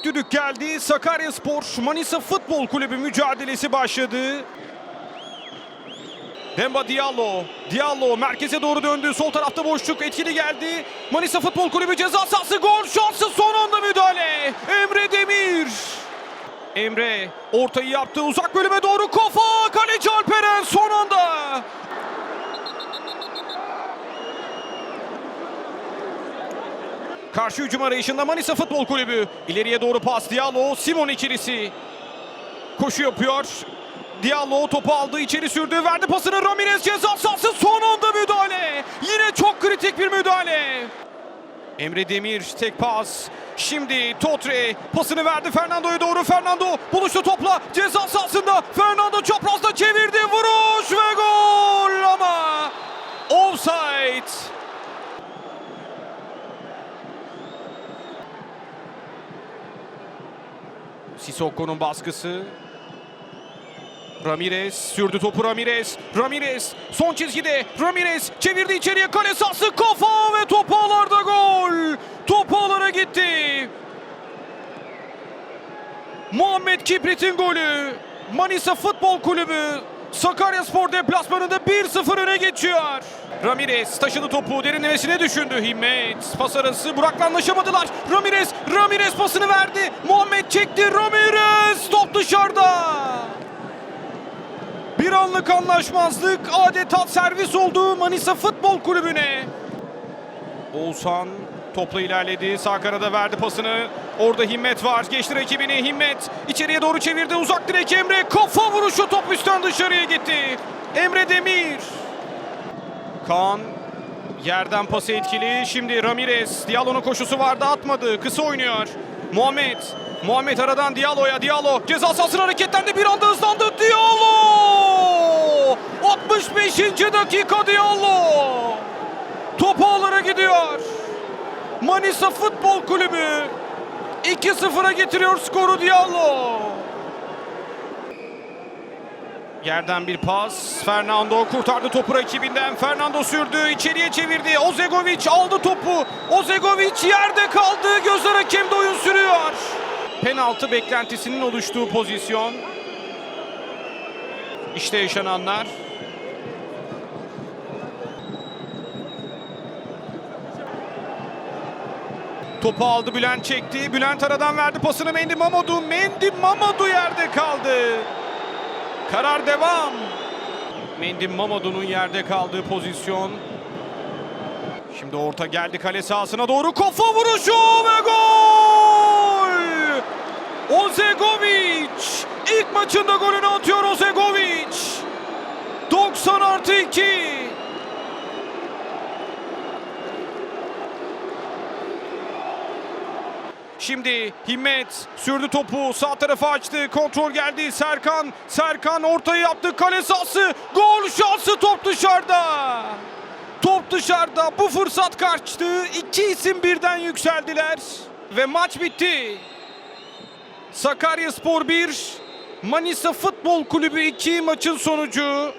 İlk düdük geldi. Sakaryaspor Manisa Futbol Kulübü mücadelesi başladı. Demba Diallo. Diallo merkeze doğru döndü. Sol tarafta boşluk etkili geldi. Manisa Futbol Kulübü ceza sahası gol şansı son anda müdahale. Emre Demir. Emre ortayı yaptı uzak bölüme doğru kafa kaleci Alperen son anda. Karşı hücum arayışında Manisa Futbol Kulübü. İleriye doğru pas Diallo. Simon ikilisi. Koşu yapıyor. Diallo topu aldı içeri sürdü verdi pasını Ramirez ceza sahası son anda müdahale. Yine çok kritik bir müdahale. Emre Demir tek pas. Şimdi Totre pasını verdi Fernando'ya doğru. Fernando buluştu topla ceza sahasında. Fernando çaprazda çevirdi vuruş ve gol ama offside. Sissoko'nun baskısı. Ramirez sürdü topu Ramirez. Ramirez son çizgide. Ramirez çevirdi içeriye kale sahası kafa ve top ağlarda gol. Top ağlara gitti. Muhammed Kiprit'in golü. Manisa Futbol Kulübü Sakaryaspor deplasmanında 1-0 öne geçiyor. Ramirez taşıdı topu derinlemesine düşündü. Himmet pas arası Burak'la anlaşamadılar. Ramirez, Ramirez pasını verdi. Muhammed çekti. Ramirez top dışarıda. Bir anlık anlaşmazlık adeta servis oldu Manisa Futbol Kulübü'ne. Oğuzhan topla ilerledi. Sağ kanada verdi pasını. Orada Himmet var. Geçti rakibini. Himmet içeriye doğru çevirdi. Uzak direk Emre. Kafa vuruşu top üstten dışarıya gitti. Emre Demir. Kaan yerden pası etkili. Şimdi Ramirez. Diallo'nun koşusu vardı atmadı. Kısa oynuyor. Muhammed. Muhammed aradan Diallo'ya. Diallo ceza sahasına hareketlendi. Bir anda hızlandı. Diallo! 65. dakika Diallo. Top ağlara gidiyor. Manisa Futbol Kulübü 2-0'a getiriyor skoru Diallo. Yerden bir pas. Fernando kurtardı topu rakibinden. Fernando sürdü. içeriye çevirdi. Ozegovic aldı topu. Ozegovic yerde kaldı. Gözler hakemde oyun sürüyor. Penaltı beklentisinin oluştuğu pozisyon. İşte yaşananlar. Topu aldı Bülent çekti. Bülent aradan verdi pasını Mendi Mamadou. Mendi Mamadou yerde kaldı. Karar devam. Mendi Mamadou'nun yerde kaldığı pozisyon. Şimdi orta geldi kale sahasına doğru. Kafa vuruşu ve gol! Ozegovic! İlk maçında golünü atıyor Ozegovic. 90 artı 2. Şimdi Himmet sürdü topu sağ tarafa açtı. Kontrol geldi Serkan. Serkan ortayı yaptı. Kale sahası. Gol şansı top dışarıda. Top dışarıda. Bu fırsat kaçtı. İki isim birden yükseldiler. Ve maç bitti. Sakaryaspor 1, Manisa Futbol Kulübü 2 maçın sonucu.